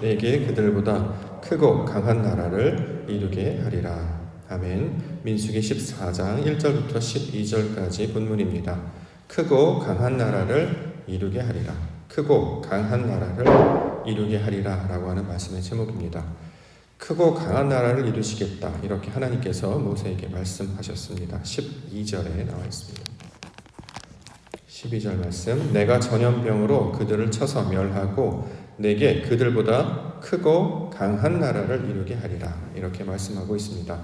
내게 그들보다 크고 강한 나라를 이루게 하리라. 아멘. 민수기 14장 1절부터 12절까지 본문입니다. 크고 강한 나라를 이루게 하리라. 크고 강한 나라를 이루게 하리라 라고 하는 말씀의 제목입니다. 크고 강한 나라를 이루시겠다. 이렇게 하나님께서 모세에게 말씀하셨습니다. 12절에 나와 있습니다. 12절 말씀 내가 전염병으로 그들을 쳐서 멸하고 내게 그들보다 크고 강한 나라를 이루게 하리라. 이렇게 말씀하고 있습니다.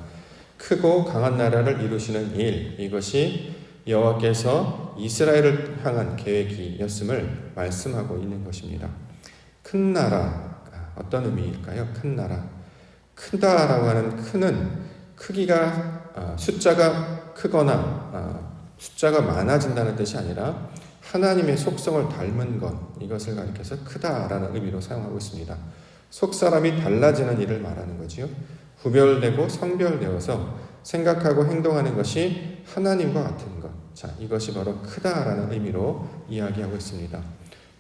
크고 강한 나라를 이루시는 일 이것이 여호와께서 이스라엘을 향한 계획이었음을 말씀하고 있는 것입니다. 큰 나라 어떤 의미일까요? 큰 나라 크다라고 하는 크는 크기가 아, 숫자가 크거나 아, 숫자가 많아진다는 뜻이 아니라 하나님의 속성을 닮은 것 이것을 가리켜서 크다라는 의미로 사용하고 있습니다. 속 사람이 달라지는 일을 말하는 거지요. 구별되고 성별되어서 생각하고 행동하는 것이 하나님과 같은 것. 자, 이것이 바로 크다라는 의미로 이야기하고 있습니다.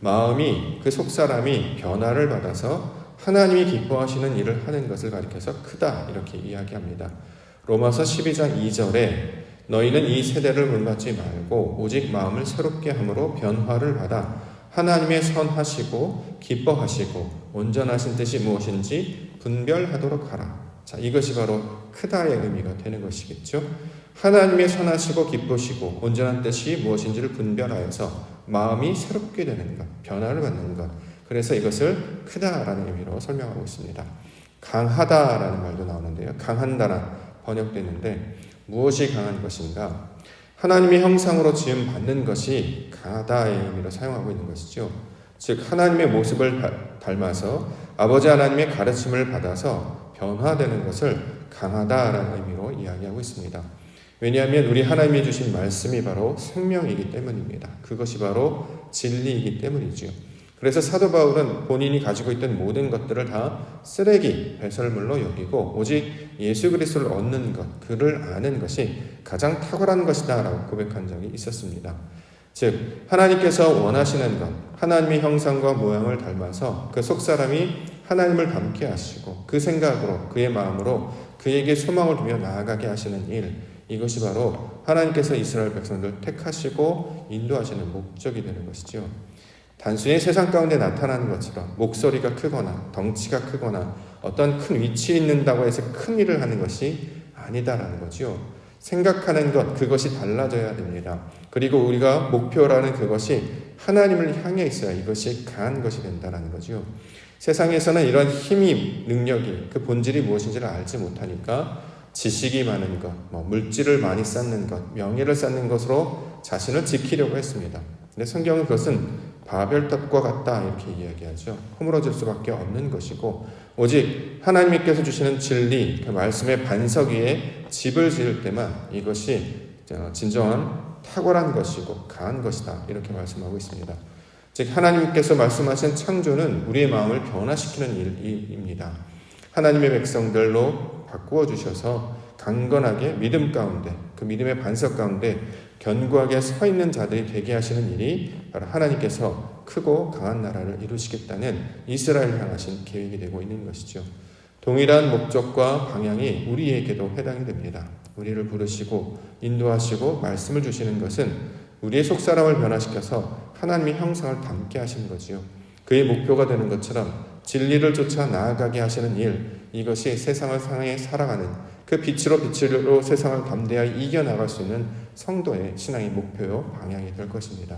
마음이 그 속 사람이 변화를 받아서 하나님이 기뻐하시는 일을 하는 것을 가리켜서 크다 이렇게 이야기합니다. 로마서 12장 2절에 너희는 이 세대를 물맞지 말고 오직 마음을 새롭게 함으로 변화를 받아 하나님의 선하시고 기뻐하시고 온전하신 뜻이 무엇인지 분별하도록 하라. 자, 이것이 바로 크다의 의미가 되는 것이겠죠. 하나님의 선하시고 기쁘시고 온전한 뜻이 무엇인지를 분별하여서 마음이 새롭게 되는 것, 변화를 받는 것. 그래서 이것을 크다라는 의미로 설명하고 있습니다. 강하다라는 말도 나오는데요. 강한다라 번역되는데 무엇이 강한 것인가? 하나님의 형상으로 지음 받는 것이 강하다의 의미로 사용하고 있는 것이죠. 즉 하나님의 모습을 닮아서 아버지 하나님의 가르침을 받아서 변화되는 것을 강하다라는 의미로 이야기하고 있습니다. 왜냐하면 우리 하나님이 주신 말씀이 바로 생명이기 때문입니다. 그것이 바로 진리이기 때문이지요. 그래서 사도 바울은 본인이 가지고 있던 모든 것들을 다 쓰레기, 배설물로 여기고 오직 예수 그리스도를 얻는 것, 그를 아는 것이 가장 탁월한 것이다라고 고백한 적이 있었습니다. 즉 하나님께서 원하시는 것, 하나님의 형상과 모양을 닮아서 그 속 사람이 하나님을 닮게 하시고 그 생각으로 그의 마음으로 그에게 소망을 두며 나아가게 하시는 일, 이것이 바로 하나님께서 이스라엘 백성들 택하시고 인도하시는 목적이 되는 것이지요. 단순히 세상 가운데 나타나는 것처럼 목소리가 크거나 덩치가 크거나 어떤 큰 위치에 있는다고 해서 큰 일을 하는 것이 아니다라는 거죠. 생각하는 것, 그것이 달라져야 됩니다. 그리고 우리가 목표라는 그것이 하나님을 향해 있어야 이것이 강한 것이 된다는 거죠. 세상에서는 이런 힘이, 능력이, 그 본질이 무엇인지를 알지 못하니까 지식이 많은 것, 뭐 물질을 많이 쌓는 것, 명예를 쌓는 것으로 자신을 지키려고 했습니다. 근데 성경은 그것은 바벨탑과 같다 이렇게 이야기하죠. 허물어질 수밖에 없는 것이고 오직 하나님께서 주시는 진리, 그 말씀의 반석 위에 집을 지을 때만 이것이 진정한 탁월한 것이고 강한 것이다 이렇게 말씀하고 있습니다. 즉 하나님께서 말씀하신 창조는 우리의 마음을 변화시키는 일입니다. 하나님의 백성들로 바꾸어 주셔서 강건하게 믿음 가운데 그 믿음의 반석 가운데 견고하게 서 있는 자들이 되게 하시는 일이 바로 하나님께서 크고 강한 나라를 이루시겠다는 이스라엘 향하신 계획이 되고 있는 것이죠. 동일한 목적과 방향이 우리에게도 해당이 됩니다. 우리를 부르시고 인도하시고 말씀을 주시는 것은 우리의 속사람을 변화시켜서 하나님의 형상을 담게 하시는 거지요. 그의 목표가 되는 것처럼 진리를 쫓아 나아가게 하시는 일, 이것이 세상을 상해 살아가는 그 빛으로 빛으로 세상을 담대하게 이겨나갈 수 있는 성도의 신앙의 목표요 방향이 될 것입니다.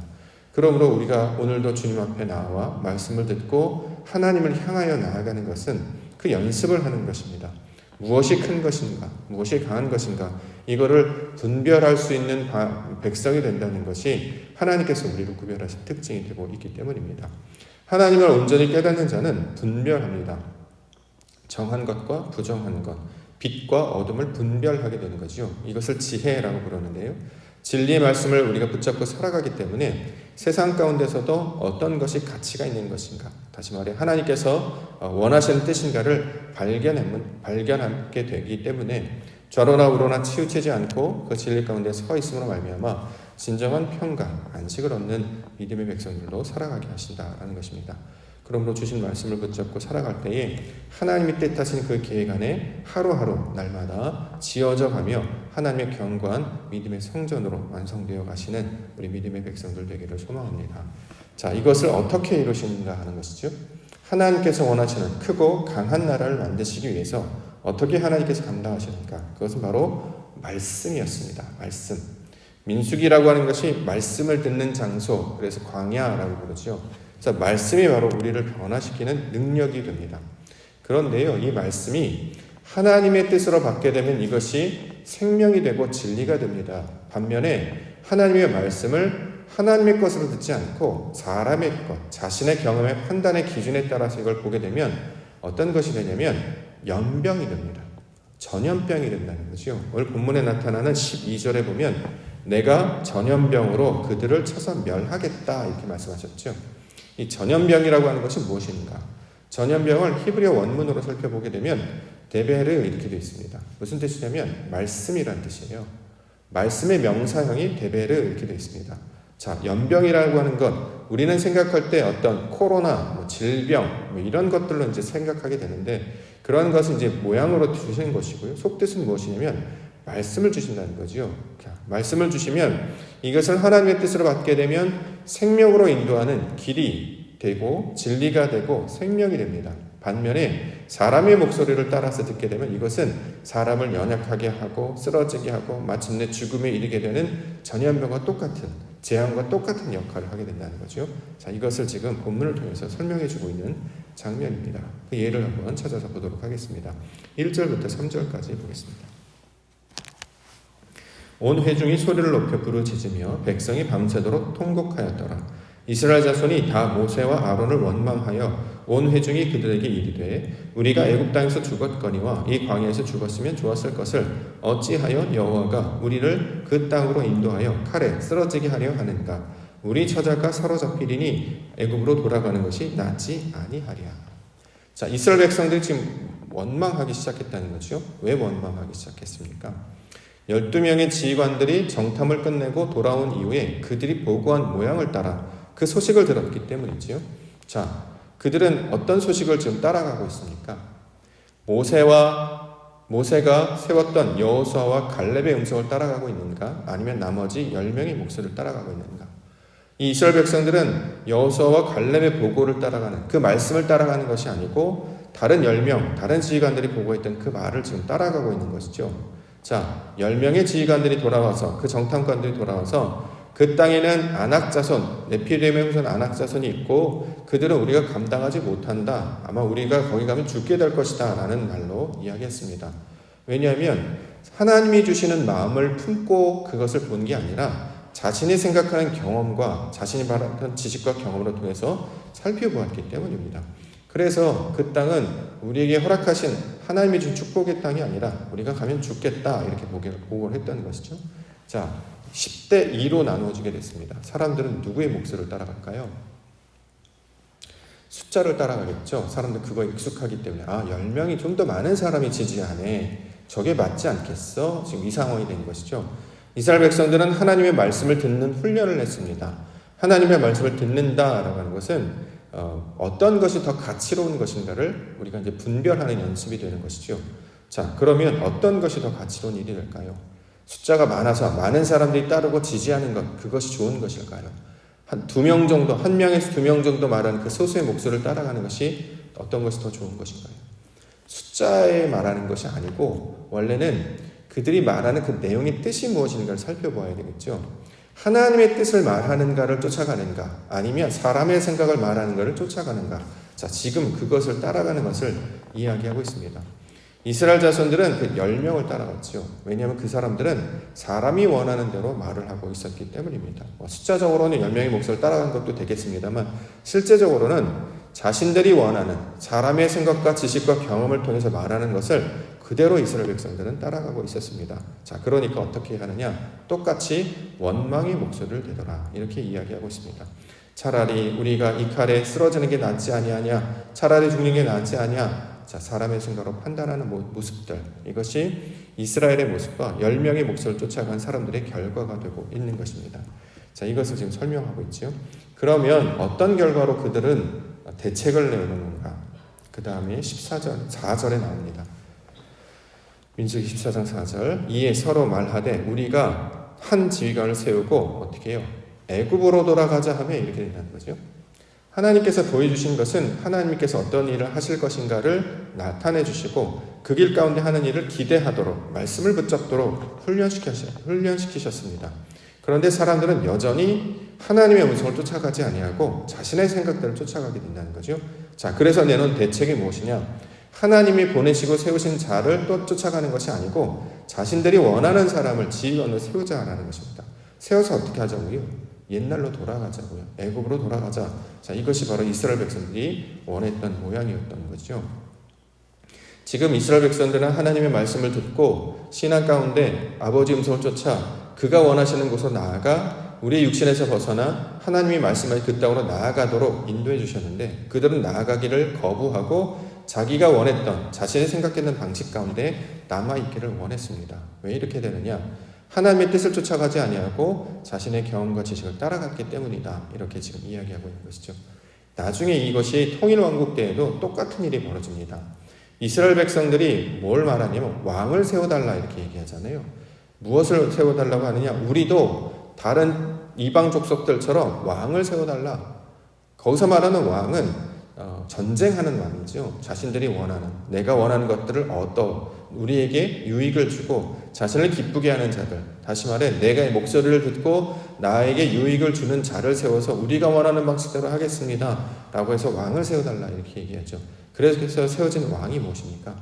그러므로 우리가 오늘도 주님 앞에 나와 말씀을 듣고 하나님을 향하여 나아가는 것은 그 연습을 하는 것입니다. 무엇이 큰 것인가, 무엇이 강한 것인가, 이거를 분별할 수 있는 백성이 된다는 것이 하나님께서 우리를 구별하신 특징이 되고 있기 때문입니다. 하나님을 온전히 깨닫는 자는 분별합니다. 정한 것과 부정한 것, 빛과 어둠을 분별하게 되는 거죠. 이것을 지혜라고 부르는데요. 진리의 말씀을 우리가 붙잡고 살아가기 때문에 세상 가운데서도 어떤 것이 가치가 있는 것인가. 다시 말해 하나님께서 어, 원하시는 뜻인가를 발견하면, 발견하게 되기 때문에 좌로나 우로나 치우치지 않고 그 진리 가운데 서 있음으로 말미암아 진정한 평강, 안식을 얻는 믿음의 백성들로 살아가게 하신다라는 것입니다. 그러므로 주신 말씀을 붙잡고 살아갈 때에 하나님이 뜻하신 그 계획 안에 하루하루 날마다 지어져 가며 하나님의 경관 믿음의 성전으로 완성되어 가시는 우리 믿음의 백성들 되기를 소망합니다. 자, 이것을 어떻게 이루시는가 하는 것이죠. 하나님께서 원하시는 크고 강한 나라를 만드시기 위해서 어떻게 하나님께서 감당하시는가? 그것은 바로 말씀이었습니다. 말씀. 민숙이라고 하는 것이 말씀을 듣는 장소, 그래서 광야라고 부르죠. 그래서 말씀이 바로 우리를 변화시키는 능력이 됩니다. 그런데요, 이 말씀이 하나님의 뜻으로 받게 되면 이것이 생명이 되고 진리가 됩니다. 반면에 하나님의 말씀을 하나님의 것으로 듣지 않고 사람의 것, 자신의 경험의 판단의 기준에 따라서 이걸 보게 되면 어떤 것이 되냐면 연병이 됩니다. 전염병이 된다는 거죠. 오늘 본문에 나타나는 12절에 보면 내가 전염병으로 그들을 쳐서 멸하겠다 이렇게 말씀하셨죠. 이 전염병이라고 하는 것이 무엇인가? 전염병을 히브리어 원문으로 살펴보게 되면 데베르 이렇게 되어 있습니다. 무슨 뜻이냐면 말씀이란 뜻이에요. 말씀의 명사형이 데베르 이렇게 되어 있습니다. 자, 연병이라고 하는 것 우리는 생각할 때 어떤 코로나, 뭐 질병 뭐 이런 것들로 이제 생각하게 되는데 그런 것은 이제 모양으로 주신 것이고요. 속뜻은 무엇이냐면 말씀을 주신다는 거지요. 말씀을 주시면 이것을 하나님의 뜻으로 받게 되면 생명으로 인도하는 길이 되고 진리가 되고 생명이 됩니다. 반면에 사람의 목소리를 따라서 듣게 되면 이것은 사람을 연약하게 하고 쓰러지게 하고 마침내 죽음에 이르게 되는 전염병과 똑같은 재앙과 똑같은 역할을 하게 된다는 거죠. 자, 이것을 지금 본문을 통해서 설명해 주고 있는 장면입니다. 그 예를 한번 찾아서 보도록 하겠습니다. 1절부터 3절까지 보겠습니다. 온 회중이 소리를 높여 부르짖으며 백성이 밤새도록 통곡하였더라. 이스라엘 자손이 다 모세와 아론을 원망하여 온 회중이 그들에게 이르되 우리가 애굽 땅에서 죽었거니와 이 광야에서 죽었으면 좋았을 것을 어찌하여 여호와가 우리를 그 땅으로 인도하여 칼에 쓰러지게 하려 하는가 우리 처자가 사로잡히리니 애굽으로 돌아가는 것이 낫지 아니하랴. 자 이스라엘 백성들이 지금 원망하기 시작했다는 거죠. 왜 원망하기 시작했습니까? 12명의 지휘관들이 정탐을 끝내고 돌아온 이후에 그들이 보고한 모양을 따라 그 소식을 들었기 때문이지요. 자, 그들은 어떤 소식을 지금 따라가고 있습니까? 모세와 모세가 세웠던 여호수아와 갈렙의 음성을 따라가고 있는가? 아니면 나머지 10명의 목소리를 따라가고 있는가? 이 이스라엘 백성들은 여호수아와 갈렙의 보고를 따라가는 그 말씀을 따라가는 것이 아니고 다른 10명, 다른 지휘관들이 보고했던 그 말을 지금 따라가고 있는 것이죠. 자, 10명의 지휘관들이 돌아와서 그 정탐관들이 돌아와서 그 땅에는 안악자손, 네피림의 후손 안악자손이 있고 그들은 우리가 감당하지 못한다. 아마 우리가 거기 가면 죽게 될 것이다. 라는 말로 이야기했습니다. 왜냐하면 하나님이 주시는 마음을 품고 그것을 본 게 아니라 자신이 생각하는 경험과 자신이 바라는 지식과 경험으로 통해서 살펴보았기 때문입니다. 그래서 그 땅은 우리에게 허락하신 하나님이 준 축복의 땅이 아니라 우리가 가면 죽겠다 이렇게 보고를 했던 것이죠. 자, 10대 2로 나누어지게 됐습니다. 사람들은 누구의 목소리를 따라갈까요? 숫자를 따라가겠죠. 사람들 그거에 익숙하기 때문에 아 10명이 좀 더 많은 사람이 지지하네. 저게 맞지 않겠어? 지금 이 상황이 된 것이죠. 이스라엘 백성들은 하나님의 말씀을 듣는 훈련을 했습니다. 하나님의 말씀을 듣는다라고 하는 것은 어, 떤 것이 더 가치로운 것인가를 우리가 이제 분별하는 연습이 되는 것이죠. 자, 그러면 어떤 것이 더 가치로운 일이 될까요? 숫자가 많아서 많은 사람들이 따르고 지지하는 것, 그것이 좋은 것일까요? 한 두 명 정도, 한 명에서 두 명 정도 말하는 그 소수의 목소리를 따라가는 것이 어떤 것이 더 좋은 것인가요? 숫자에 말하는 것이 아니고, 원래는 그들이 말하는 그 내용의 뜻이 무엇인가를 살펴보아야 되겠죠. 하나님의 뜻을 말하는가를 쫓아가는가, 아니면 사람의 생각을 말하는가를 쫓아가는가. 자, 지금 그것을 따라가는 것을 이야기하고 있습니다. 이스라엘 자손들은 그 10명을 따라갔죠. 왜냐하면 그 사람들은 사람이 원하는 대로 말을 하고 있었기 때문입니다. 뭐 숫자적으로는 10명의 목소리를 따라간 것도 되겠습니다만 실제적으로는 자신들이 원하는 사람의 생각과 지식과 경험을 통해서 말하는 것을 그대로 이스라엘 백성들은 따라가고 있었습니다. 자, 그러니까 어떻게 하느냐? 똑같이 원망의 목소리를 내더라. 이렇게 이야기하고 있습니다. 차라리 우리가 이 칼에 쓰러지는 게 낫지 아니하냐? 차라리 죽는 게 낫지 아니냐? 자, 사람의 생각으로 판단하는 모습들. 이것이 이스라엘의 모습과 10명의 목소리를 쫓아간 사람들의 결과가 되고 있는 것입니다. 자, 이것을 지금 설명하고 있죠. 그러면 어떤 결과로 그들은 대책을 내놓는가. 그 다음에 14절, 4절에 나옵니다. 민수기 14장 4절 이에 서로 말하되 우리가 한 지휘관을 세우고 어떻게 해요? 애굽으로 돌아가자 하며 이렇게 된다는 거죠. 하나님께서 보여주신 것은 하나님께서 어떤 일을 하실 것인가를 나타내 주시고 그 길 가운데 하는 일을 기대하도록 말씀을 붙잡도록 훈련시키셨습니다. 그런데 사람들은 여전히 하나님의 음성을 쫓아가지 아니하고 자신의 생각들을 쫓아가게 된다는 거죠. 자, 그래서 내놓은 대책이 무엇이냐? 하나님이 보내시고 세우신 자를 또 쫓아가는 것이 아니고 자신들이 원하는 사람을 지휘관으로 세우자라는 것입니다. 세워서 어떻게 하자고요? 옛날로 돌아가자고요. 애굽으로 돌아가자. 자, 이것이 바로 이스라엘 백성들이 원했던 모양이었던 거죠. 지금 이스라엘 백성들은 하나님의 말씀을 듣고 신앙 가운데 아버지 음성을 쫓아 그가 원하시는 곳으로 나아가 우리의 육신에서 벗어나 하나님이 말씀하신 그 땅으로 나아가도록 인도해 주셨는데 그들은 나아가기를 거부하고 자기가 원했던 자신이 생각했던 방식 가운데 남아 있기를 원했습니다. 왜 이렇게 되느냐? 하나님의 뜻을 쫓아가지 아니하고 자신의 경험과 지식을 따라갔기 때문이다. 이렇게 지금 이야기하고 있는 것이죠. 나중에 이것이 통일 왕국 때에도 똑같은 일이 벌어집니다. 이스라엘 백성들이 뭘 말하냐면 왕을 세워달라 이렇게 얘기하잖아요. 무엇을 세워달라고 하느냐? 우리도 다른 이방 족속들처럼 왕을 세워달라. 거기서 말하는 왕은 어, 전쟁하는 왕이죠. 자신들이 원하는, 내가 원하는 것들을 얻어 우리에게 유익을 주고 자신을 기쁘게 하는 자들. 다시 말해, 내가 목소리를 듣고 나에게 유익을 주는 자를 세워서 우리가 원하는 방식대로 하겠습니다. 라고 해서 왕을 세워달라 이렇게 얘기하죠. 그래서 세워진 왕이 무엇입니까?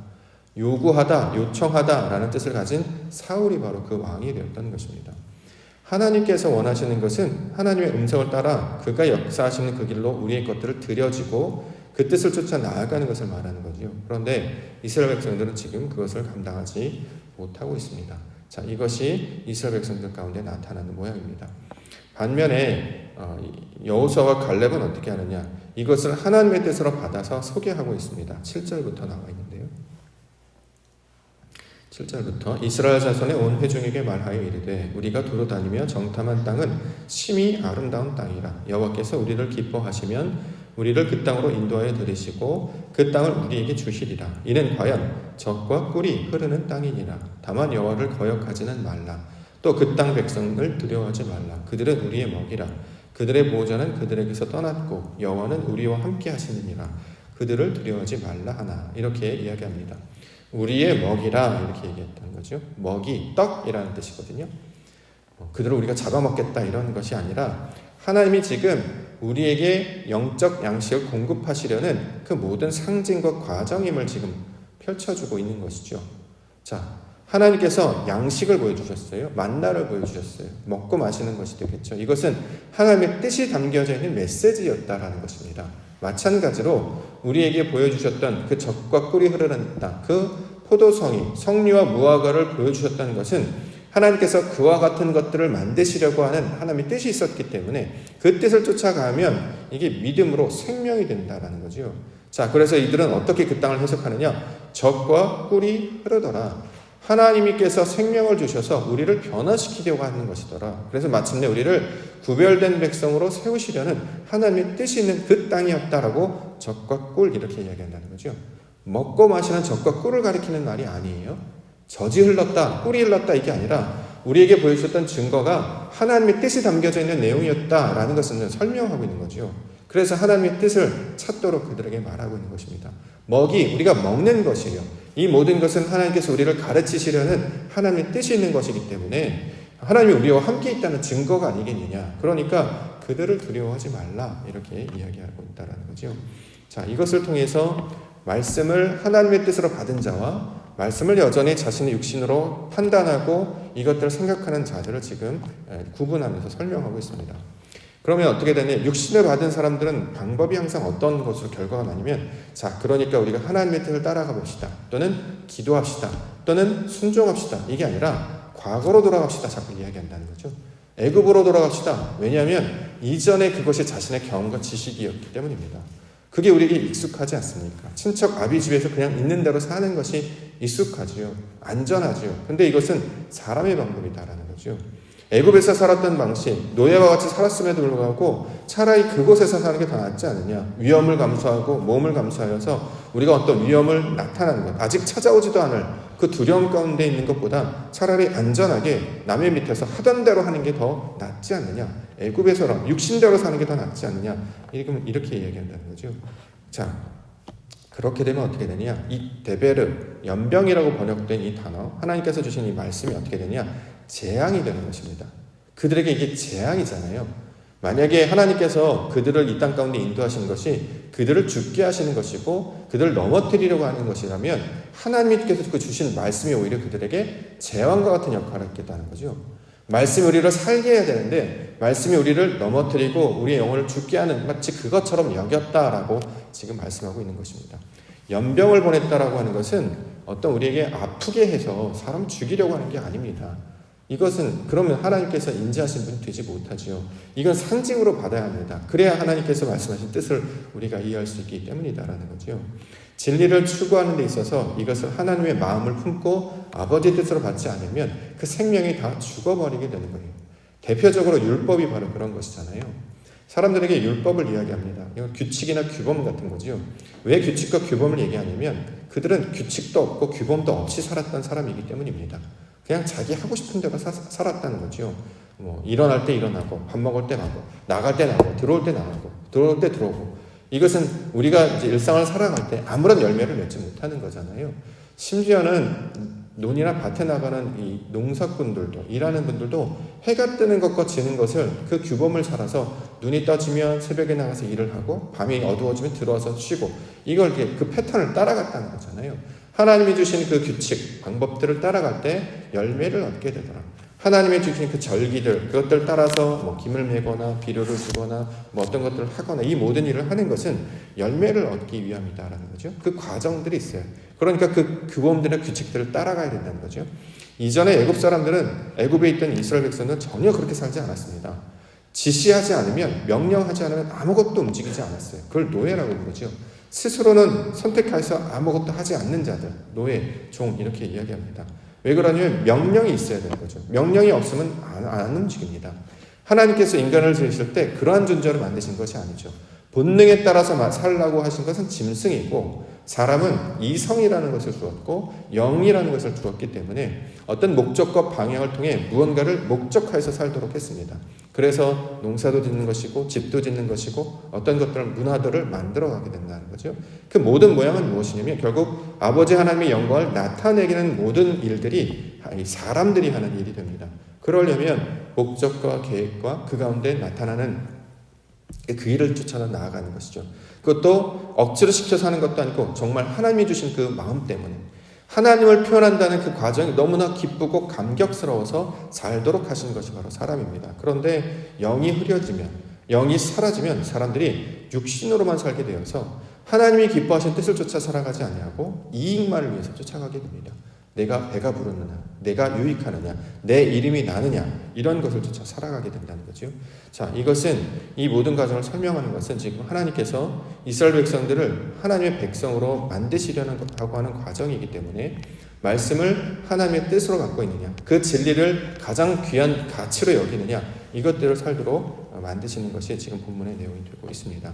요구하다, 요청하다 라는 뜻을 가진 사울이 바로 그 왕이 되었던 것입니다. 하나님께서 원하시는 것은 하나님의 음성을 따라 그가 역사하시는 그 길로 우리의 것들을 들여지고 그 뜻을 쫓아 나아가는 것을 말하는 거죠. 그런데 이스라엘 백성들은 지금 그것을 감당하지 못하고 있습니다. 자, 이것이 이스라엘 백성들 가운데 나타나는 모양입니다. 반면에 어, 여호수아와 갈렙은 어떻게 하느냐? 이것을 하나님의 뜻으로 받아서 소개하고 있습니다. 7절부터 나와 있는데요. 7절부터 이스라엘 자손의 온 회중에게 말하여 이르되 우리가 두루 다니며 정탐한 땅은 심히 아름다운 땅이라. 여호와께서 우리를 기뻐하시면 우리를 그 땅으로 인도하여 들이시고 그 땅을 우리에게 주시리라. 이는 과연 적과 꿀이 흐르는 땅이니라. 다만 여호와를 거역하지는 말라. 또 그 땅 백성을 두려워하지 말라. 그들은 우리의 먹이라. 그들의 보호자는 그들에게서 떠났고 여호와는 우리와 함께 하시느니라. 그들을 두려워하지 말라 하나. 이렇게 이야기합니다. 우리의 먹이라 이렇게 얘기했던 거죠. 먹이 떡이라는 뜻이거든요. 어, 그들을 우리가 잡아먹겠다 이런 것이 아니라 하나님이 지금 우리에게 영적 양식을 공급하시려는 그 모든 상징과 과정임을 지금 펼쳐주고 있는 것이죠. 자, 하나님께서 양식을 보여주셨어요. 만나를 보여주셨어요. 먹고 마시는 것이 되겠죠. 이것은 하나님의 뜻이 담겨져 있는 메시지였다라는 것입니다. 마찬가지로 우리에게 보여주셨던 그 적과 꿀이 흐르는 땅, 그 포도성이 성리와 무화과를 보여주셨다는 것은 하나님께서 그와 같은 것들을 만드시려고 하는 하나님의 뜻이 있었기 때문에 그 뜻을 쫓아가면 이게 믿음으로 생명이 된다라는 거죠. 자, 그래서 이들은 어떻게 그 땅을 해석하느냐? 적과 꿀이 흐르더라. 하나님께서 생명을 주셔서 우리를 변화시키려고 하는 것이더라. 그래서 마침내 우리를 구별된 백성으로 세우시려는 하나님의 뜻이 있는 그 땅이었다라고 적과 꿀 이렇게 이야기한다는 거죠. 먹고 마시는 적과 꿀을 가리키는 말이 아니에요. 젖이 흘렀다, 꿀이 흘렀다 이게 아니라 우리에게 보여주셨던 증거가 하나님의 뜻이 담겨져 있는 내용이었다라는 것을 설명하고 있는 거죠. 그래서 하나님의 뜻을 찾도록 그들에게 말하고 있는 것입니다. 먹이 우리가 먹는 것이에요. 이 모든 것은 하나님께서 우리를 가르치시려는 하나님의 뜻이 있는 것이기 때문에 하나님이 우리와 함께 있다는 증거가 아니겠느냐. 그러니까 그들을 두려워하지 말라. 이렇게 이야기하고 있다는 거죠. 자, 이것을 통해서 말씀을 하나님의 뜻으로 받은 자와 말씀을 여전히 자신의 육신으로 판단하고 이것들을 생각하는 자들을 지금 구분하면서 설명하고 있습니다. 그러면 어떻게 되냐? 육신을 받은 사람들은 방법이 항상 어떤 것으로 결과가 나냐면, 자, 그러니까 우리가 하나님의 뜻을 따라가 봅시다. 또는 기도합시다. 또는 순종합시다. 이게 아니라 과거로 돌아갑시다. 자꾸 이야기한다는 거죠. 애굽으로 돌아갑시다. 왜냐하면 이전에 그것이 자신의 경험과 지식이었기 때문입니다. 그게 우리에게 익숙하지 않습니까? 친척 아비 집에서 그냥 있는 대로 사는 것이 익숙하지요. 안전하지요. 근데 이것은 사람의 방법이다라는 거죠. 애굽에서 살았던 방식, 노예와 같이 살았음에도 불구하고 차라리 그곳에서 사는 게 더 낫지 않느냐. 위험을 감수하고 몸을 감수하여서 우리가 어떤 위험을 나타나는 것, 아직 찾아오지도 않을 그 두려움 가운데 있는 것보다 차라리 안전하게 남의 밑에서 하던 대로 하는 게 더 낫지 않느냐. 애굽에서는 육신대로 사는 게 더 낫지 않느냐. 이렇게, 이렇게 이야기한다는 거죠. 자, 그렇게 되면 어떻게 되느냐? 이 데베르, 연병이라고 번역된 이 단어, 하나님께서 주신 이 말씀이 어떻게 되냐? 재앙이 되는 것입니다. 그들에게 이게 재앙이잖아요. 만약에 하나님께서 그들을 이 땅 가운데 인도하시는 것이 그들을 죽게 하시는 것이고 그들을 넘어뜨리려고 하는 것이라면 하나님께서 그 주신 말씀이 오히려 그들에게 재앙과 같은 역할을 했겠다는 거죠. 말씀이 우리를 살게 해야 되는데 말씀이 우리를 넘어뜨리고 우리의 영혼을 죽게 하는 마치 그것처럼 여겼다라고 지금 말씀하고 있는 것입니다. 연병을 보냈다라고 하는 것은 어떤 우리에게 아프게 해서 사람 죽이려고 하는 게 아닙니다. 이것은 그러면 하나님께서 인지하신 분이 되지 못하지요. 이건 상징으로 받아야 합니다. 그래야 하나님께서 말씀하신 뜻을 우리가 이해할 수 있기 때문이다라는 거죠. 진리를 추구하는 데 있어서 이것을 하나님의 마음을 품고 아버지 뜻으로 받지 않으면 그 생명이 다 죽어버리게 되는 거예요. 대표적으로 율법이 바로 그런 것이잖아요. 사람들에게 율법을 이야기합니다. 이건 규칙이나 규범 같은 거죠. 왜 규칙과 규범을 얘기하냐면 그들은 규칙도 없고 규범도 없이 살았던 사람이기 때문입니다. 그냥 자기 하고 싶은 대로 사, 살았다는 거죠. 뭐 일어날 때 일어나고 밥 먹을 때 가고 나갈 때 나가고 들어올 때 나가고 들어올 때 들어오고 이것은 우리가 이제 일상을 살아갈 때 아무런 열매를 맺지 못하는 거잖아요. 심지어는 논이나 밭에 나가는 이 농사꾼들도 일하는 분들도 해가 뜨는 것과 지는 것을 그 규범을 살아서 눈이 떠지면 새벽에 나가서 일을 하고 밤이 어두워지면 들어와서 쉬고 이걸 이렇게 그 패턴을 따라갔다는 거잖아요. 하나님이 주신 그 규칙 방법들을 따라갈 때 열매를 얻게 되더라. 하나님의 주신 그 절기들 그것들 따라서 뭐 김을 매거나 비료를 주거나 뭐 어떤 것들을 하거나 이 모든 일을 하는 것은 열매를 얻기 위함이다라는 거죠. 그 과정들이 있어요. 그러니까 그 규범들과 규칙들을 따라가야 된다는 거죠. 이전에 애굽 사람들은 애굽에 있던 이스라엘 백성은 전혀 그렇게 살지 않았습니다. 지시하지 않으면 명령하지 않으면 아무것도 움직이지 않았어요. 그걸 노예라고 부르죠. 스스로는 선택해서 아무것도 하지 않는 자들, 노예, 종 이렇게 이야기합니다. 왜 그러냐면 명령이 있어야 되는 거죠. 명령이 없으면 안, 안 움직입니다. 하나님께서 인간을 지으실 때 그러한 존재로 만드신 것이 아니죠. 본능에 따라서 살라고 하신 것은 짐승이고 사람은 이성이라는 것을 주었고 영이라는 것을 주었기 때문에 어떤 목적과 방향을 통해 무언가를 목적하여서 살도록 했습니다. 그래서 농사도 짓는 것이고 집도 짓는 것이고 어떤 것들 문화들을 만들어 가게 된다는 거죠. 그 모든 모양은 무엇이냐면 결국 아버지 하나님의 영광을 나타내기는 모든 일들이 사람들이 하는 일이 됩니다. 그러려면 목적과 계획과 그 가운데 나타나는 그 일을 쫓아 나아가는 것이죠. 그것도 억지로 시켜서 하는 것도 아니고 정말 하나님이 주신 그 마음 때문에 하나님을 표현한다는 그 과정이 너무나 기쁘고 감격스러워서 살도록 하시는 것이 바로 사람입니다. 그런데 영이 흐려지면, 영이 사라지면 사람들이 육신으로만 살게 되어서 하나님이 기뻐하신 뜻을 쫓아 살아가지 아니하고 이익만을 위해서 쫓아가게 됩니다. 내가 배가 부르느냐, 내가 유익하느냐, 내 이름이 나느냐, 이런 것을 쫓아 살아가게 된다는 거죠. 자, 이것은 이 모든 과정을 설명하는 것은 지금 하나님께서 이스라엘 백성들을 하나님의 백성으로 만드시려는 하고 하는 과정이기 때문에 말씀을 하나님의 뜻으로 갖고 있느냐, 그 진리를 가장 귀한 가치로 여기느냐, 이것들을 살도록 만드시는 것이 지금 본문의 내용이 되고 있습니다.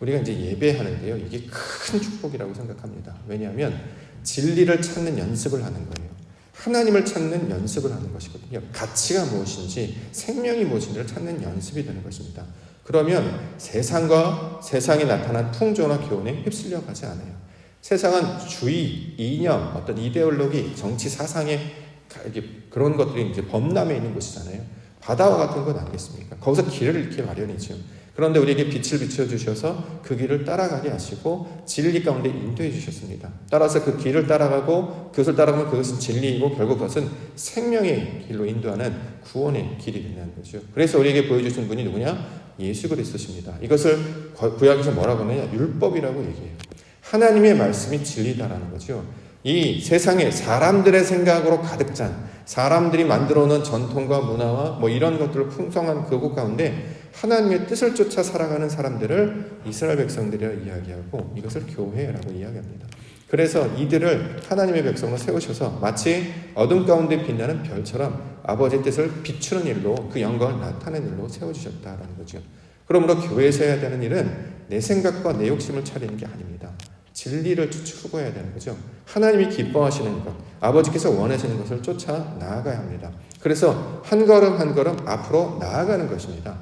우리가 이제 예배하는데요, 이게 큰 축복이라고 생각합니다. 왜냐하면 진리를 찾는 연습을 하는 거예요. 하나님을 찾는 연습을 하는 것이거든요. 가치가 무엇인지, 생명이 무엇인지를 찾는 연습이 되는 것입니다. 그러면 세상과 세상에 나타난 풍조나 교훈에 휩쓸려 가지 않아요. 세상은 주의, 이념, 어떤 이데올로기, 정치 사상의 그런 것들이 이제 범람해 있는 곳이잖아요. 바다와 같은 건 아니겠습니까? 거기서 길을 잃기 마련이죠. 그런데 우리에게 빛을 비춰주셔서 그 길을 따라가게 하시고 진리 가운데 인도해 주셨습니다. 따라서 그 길을 따라가고 그것을 따라가면 그것은 진리이고 결국 그것은 생명의 길로 인도하는 구원의 길이 된다는 거죠. 그래서 우리에게 보여주신 분이 누구냐? 예수 그리스도십니다. 이것을 구약에서 뭐라고 하느냐? 율법이라고 얘기해요. 하나님의 말씀이 진리다라는 거죠. 이 세상에 사람들의 생각으로 가득 찬 사람들이 만들어 놓은 전통과 문화와 뭐 이런 것들을 풍성한 그곳 가운데 하나님의 뜻을 쫓아 살아가는 사람들을 이스라엘 백성들이라 이야기하고 이것을 교회라고 이야기합니다. 그래서 이들을 하나님의 백성으로 세우셔서 마치 어둠 가운데 빛나는 별처럼 아버지의 뜻을 비추는 일로 그 영광을 나타내는 일로 세워주셨다라는 거죠. 그러므로 교회에서 해야 되는 일은 내 생각과 내 욕심을 차리는 게 아닙니다. 진리를 추구해야 되는 거죠. 하나님이 기뻐하시는 것, 아버지께서 원하시는 것을 쫓아 나아가야 합니다. 그래서 한 걸음 한 걸음 앞으로 나아가는 것입니다.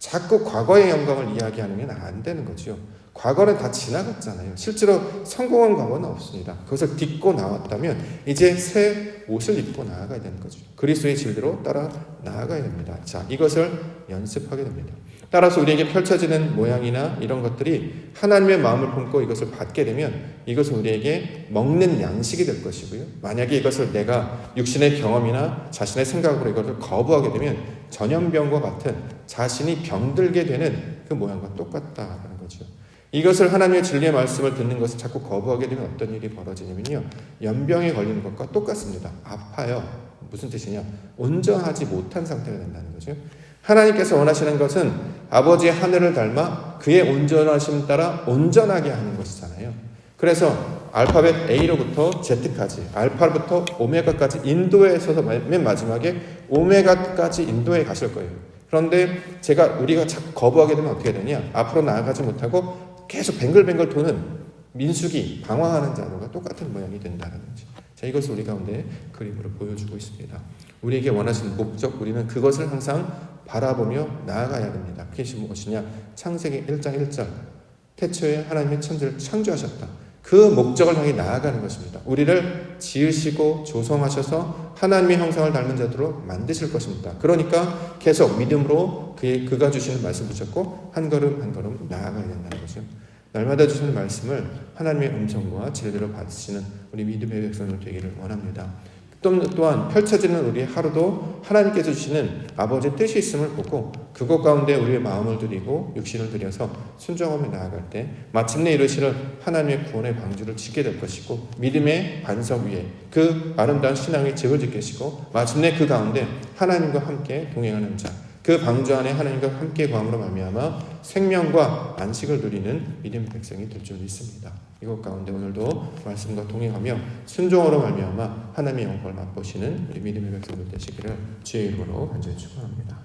자꾸 과거의 영광을 이야기하면 안 되는 거죠. 과거는 다 지나갔잖아요. 실제로 성공한 과거는 없습니다. 그것을 딛고 나왔다면 이제 새 옷을 입고 나아가야 되는 거죠. 그리스도의 진리로 따라 나아가야 됩니다. 자, 이것을 연습하게 됩니다. 따라서 우리에게 펼쳐지는 모양이나 이런 것들이 하나님의 마음을 품고 이것을 받게 되면 이것은 우리에게 먹는 양식이 될 것이고요. 만약에 이것을 내가 육신의 경험이나 자신의 생각으로 이것을 거부하게 되면 전염병과 같은 자신이 병들게 되는 그 모양과 똑같다는 거죠. 이것을 하나님의 진리의 말씀을 듣는 것을 자꾸 거부하게 되면 어떤 일이 벌어지냐면요. 연병에 걸리는 것과 똑같습니다. 아파요. 무슨 뜻이냐? 온전하지 못한 상태가 된다는 거죠. 하나님께서 원하시는 것은 아버지의 하늘을 닮아 그의 온전하심 따라 온전하게 하는 것이잖아요. 그래서 알파벳 A로부터 Z까지, 알파부터 오메가까지 인도에 있어서 맨 마지막에 오메가까지 인도에 가실 거예요. 그런데 제가 우리가 자꾸 거부하게 되면 어떻게 되냐? 앞으로 나아가지 못하고 계속 뱅글뱅글 도는 민숙이 방황하는 자들과 똑같은 모양이 된다는 거죠. 자, 이것을 우리 가운데 그림으로 보여주고 있습니다. 우리에게 원하시는 목적, 우리는 그것을 항상 바라보며 나아가야 됩니다. 그것이 무엇이냐? 창세기 1장 1절. 태초에 하나님의 천지를 창조하셨다. 그 목적을 향해 나아가는 것입니다. 우리를 지으시고 조성하셔서 하나님의 형상을 닮은 자들로 만드실 것입니다. 그러니까 계속 믿음으로 그의, 그가 주시는 말씀 붙잡고 한 걸음 한 걸음 나아가야 된다는 거죠. 날마다 주시는 말씀을 하나님의 음성과 진리대로 받으시는 우리 믿음의 백성들 되기를 원합니다. 또한 펼쳐지는 우리의 하루도 하나님께서 주시는 아버지의 뜻이 있음을 보고 그것 가운데 우리의 마음을 드리고 육신을 들여서 순종하며 나아갈 때 마침내 이르시는 하나님의 구원의 방주를 짓게 될 것이고 믿음의 반석 위에 그 아름다운 신앙의 집을 짓겠시고 마침내 그 가운데 하나님과 함께 동행하는 자 그 방주 안에 하나님과 함께 거함으로 말미암아 생명과 안식을 누리는 믿음 백성이 될 줄 믿습니다. 이것 가운데 오늘도 말씀과 동행하며 순종으로 말미암아 하나님의 영광을 맛보시는 우리 믿음의 백성들 되시기를 주의 이름으로 간절히 축원합니다.